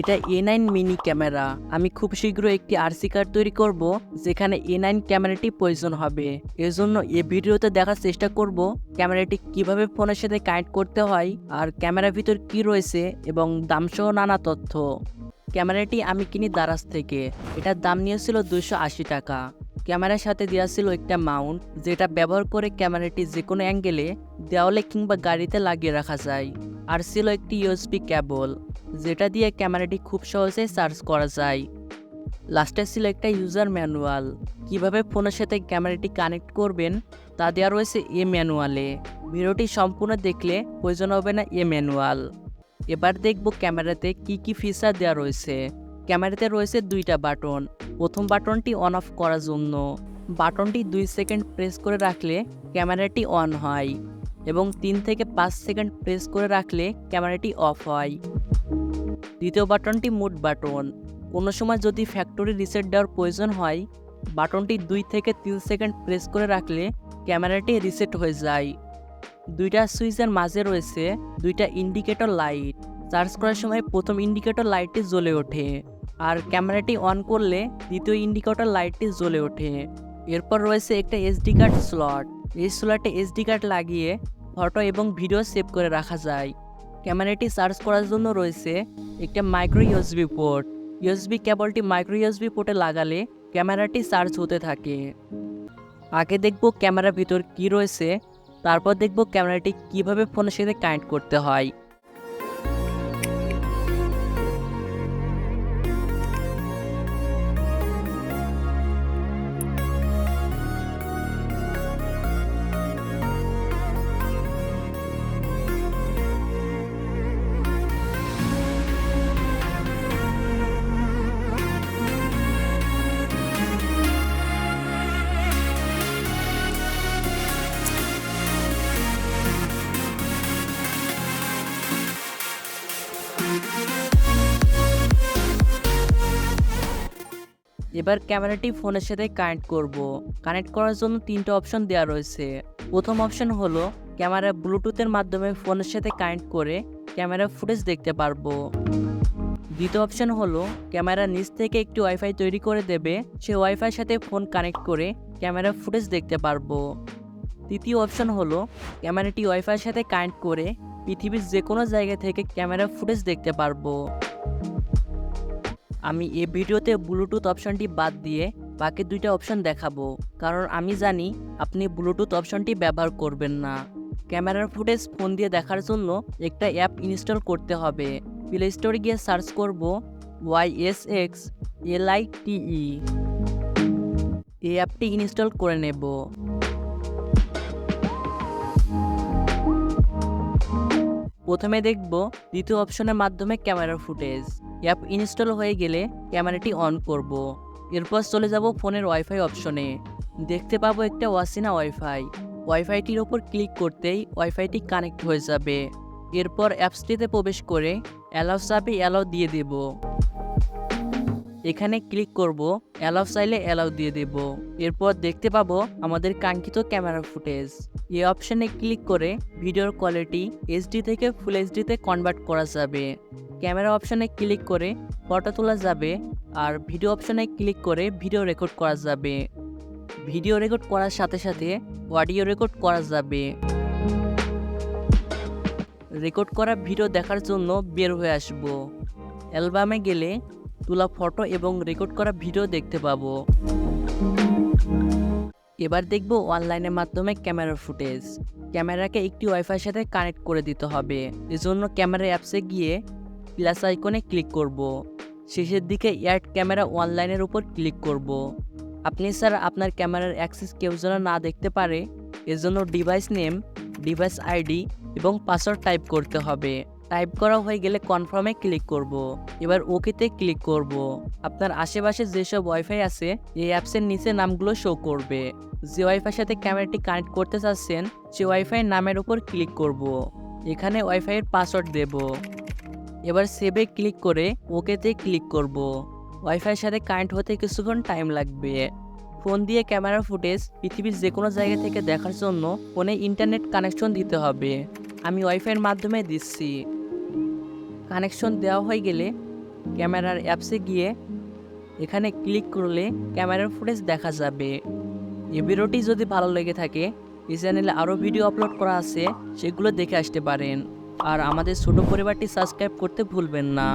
এটা এ nine mini camera আমি খুব শীঘ্র একটি আরসি কার্ড তৈরি করব, যেখানে এ নাইন ক্যামেরাটি প্রয়োজন হবে। এর জন্য এ ভিডিওতে দেখার চেষ্টা করব ক্যামেরাটি কীভাবে ফোনের সাথে কানেক্ট করতে হয়, আর ক্যামেরার ভিতর কি রয়েছে, এবং দামসহ নানা তথ্য। ক্যামেরাটি আমি কিনি দারাজ থেকে। এটার দাম নিয়েছিল দুশো আশি টাকা। ক্যামেরার সাথে দেওয়া ছিল একটা মাউন্ট, যেটা ব্যবহার করে ক্যামেরাটি যে কোনো অ্যাঙ্গেলে, দেওয়ালে কিংবা গাড়িতে লাগিয়ে রাখা যায়। আর ছিল একটি ইউএসবি কেবল যেটা দিয়ে ক্যামেরাটি খুব সহজে চার্জ করা যায়। লাস্টে ছিল একটা ইউজার ম্যানুয়াল কীভাবে ফোনের সাথে ক্যামেরাটি কানেক্ট করবেন, তা দেওয়া রয়েছে এ ম্যানুয়ালে ভিডিওটি সম্পূর্ণ দেখলে প্রয়োজন হবে না এ ম্যানুয়াল এবার দেখব ক্যামেরাতে কি কি ফিচার দেওয়া রয়েছে। ক্যামেরাতে রয়েছে দুইটা বাটন। প্রথম বাটনটি অন অফ করার জন্য। বাটনটি দুই সেকেন্ড প্রেস করে রাখলে ক্যামেরাটি অন হয় এবং তিন থেকে পাঁচ সেকেন্ড প্রেস করে রাখলে ক্যামেরাটি অফ হয়। দ্বিতীয় বাটনটি মুড বাটন। কোনো সময় যদি ফ্যাক্টরি রিসেট দেওয়ার প্রয়োজন হয়, বাটনটি দুই থেকে তিন সেকেন্ড প্রেস করে রাখলে ক্যামেরাটি রিসেট হয়ে যায়। দুইটা সুইচের মাঝে রয়েছে দুইটা ইন্ডিকেটর লাইট চার্জ করার সময় প্রথম ইন্ডিকেটর লাইটটি জ্বলে ওঠে আর ক্যামেরাটি অন করলে দ্বিতীয় ইন্ডিকেটর লাইটটি জ্বলে ওঠে। এরপর রয়েছে একটা এসডি কার্ড স্লট এই স্লটে এসডি কার্ড লাগিয়ে ফটো এবং ভিডিও সেভ করে রাখা যায়। ক্যামেরাটি চার্জ করার জন্য রয়েছে একটা মাইক্রো ইউএসবি পোর্ট ইউএসবি কেবলটি মাইক্রো ইউএসবি পোর্টে লাগালে ক্যামেরাটি চার্জ হতে থাকে। আগে দেখব ক্যামেরার ভিতর কি রয়েছে, তারপর দেখব ক্যামেরাটি কীভাবে ফোনের সাথে কানেক্ট করতে হয়। এবার ক্যামেরাটি ফোনের সাথে কানেক্ট করব। কানেক্ট করার জন্য তিনটে অপশন দেওয়া রয়েছে। প্রথম অপশন হলো, ক্যামেরা ব্লুটুথের মাধ্যমে ফোনের সাথে কানেক্ট করে ক্যামেরা ফুটেজ দেখতে পারব। দ্বিতীয় অপশন হলো, ক্যামেরা নিচ থেকে একটি ওয়াইফাই তৈরি করে দেবে, সে ওয়াইফাইয়ের সাথে ফোন কানেক্ট করে ক্যামেরা ফুটেজ দেখতে পারব। তৃতীয় অপশন হলো, ক্যামেরাটি ওয়াইফাইয়ের সাথে কানেক্ট করে পৃথিবীর যে কোনো জায়গা থেকে ক্যামেরা ফুটেজ দেখতে পারব। আমি এ ভিডিওতে ব্লুটুথ অপশনটি বাদ দিয়ে বাকি দুইটা অপশন দেখাবো। কারণ আমি জানি আপনি ব্লুটুথ অপশনটি ব্যবহার করবেন না। ক্যামেরার ফুটেজ ফোন দিয়ে দেখার জন্য একটা অ্যাপ ইনস্টল করতে হবে। প্লে স্টোরে গিয়ে সার্চ করব Y S X L I T E এই অ্যাপটি ইনস্টল করে নেব। প্রথমে দেখব দ্বিতীয় অপশনের মাধ্যমে ক্যামেরার ফুটেজ অ্যাপ ইনস্টল হয়ে গেলে ক্যামেরাটি অন করব। এরপর চলে যাব ফোনের ওয়াইফাই অপশনে। দেখতে পাবো একটা ওয়াসিনা ওয়াইফাই। ওয়াইফাইটির ওপর ক্লিক করতেই ওয়াইফাইটি কানেক্ট হয়ে যাবে। এরপর অ্যাপসটিতে প্রবেশ করে অ্যালাউ চাপে অ্যালাউ দিয়ে দেব। এখানে ক্লিক করব, অ্যালাউ চাইলে অ্যালাউ দিয়ে দেব। এরপর দেখতে পাবো আমাদের কাঙ্ক্ষিত ক্যামেরা ফুটেজ। এই অপশানে ক্লিক করে ভিডিওর কোয়ালিটি এইচডি থেকে ফুল এইচডিতে কনভার্ট করা যাবে। ক্যামেরা অপশানে ক্লিক করে ফটো তোলা যাবে আর ভিডিও অপশানে ক্লিক করে ভিডিও রেকর্ড করা যাবে। ভিডিও রেকর্ড করার সাথে সাথে অডিও রেকর্ড করা যাবে। রেকর্ড করা ভিডিও দেখার জন্য বের হয়ে আসব। অ্যালবামে গেলে তোলা ফটো এবং রেকর্ড করা ভিডিও দেখতে পাবো। এবার দেখব অনলাইনের মাধ্যমে ক্যামেরার ফুটেজ। ক্যামেরাকে একটি ওয়াইফাইয়ের সাথে কানেক্ট করে দিতে হবে। এজন্য ক্যামেরা অ্যাপসে গিয়ে প্লাস আইকনে ক্লিক করব। শেষের দিকে অ্যাড ক্যামেরা অনলাইনের উপর ক্লিক করব। আপনি স্যার আপনার ক্যামেরার অ্যাক্সেস কেউ যেন না দেখতে পারে, এজন্য ডিভাইস নেম ডিভাইস আইডি এবং পাসওয়ার্ড টাইপ করতে হবে টাইপ করা হয়ে গেলে কনফার্মে ক্লিক করব। এবার ওকেতে ক্লিক করব। আপনার আশেপাশে যেসব ওয়াইফাই আছে, এই অ্যাপসের নিচে নামগুলো শো করবে যে ওয়াইফাইয়ের সাথে ক্যামেরাটি কানেক্ট করতে চাচ্ছেন, সে ওয়াইফাইয়ের নামের উপর ক্লিক করব। এখানে ওয়াইফাইয়ের পাসওয়ার্ড দেব এবার সেভে ক্লিক করে ওকেতে ক্লিক করব। ওয়াইফাইয়ের সাথে কানেক্ট হতে কিছুক্ষণ টাইম লাগবে। ফোন দিয়ে ক্যামেরা ফুটেজ পৃথিবীর যে কোনো জায়গা থেকে দেখার জন্য ফোনে ইন্টারনেট কানেকশন দিতে হবে। আমি ওয়াইফাইয়ের মাধ্যমে দিচ্ছি। কানেকশন দেওয়া হয়ে গেলে ক্যামেরার অ্যাপসে গিয়ে এখানে ক্লিক করলে ক্যামেরার ফুটেজ দেখা যাবে। এই ভিডিওটি যদি ভালো লেগে থাকে, এই চ্যানেলে আরও ভিডিও আপলোড করা আছে, সেগুলো দেখে আসতে পারেন। আর আমাদের ছোট পরিবারটি সাবস্ক্রাইব করতে ভুলবেন না।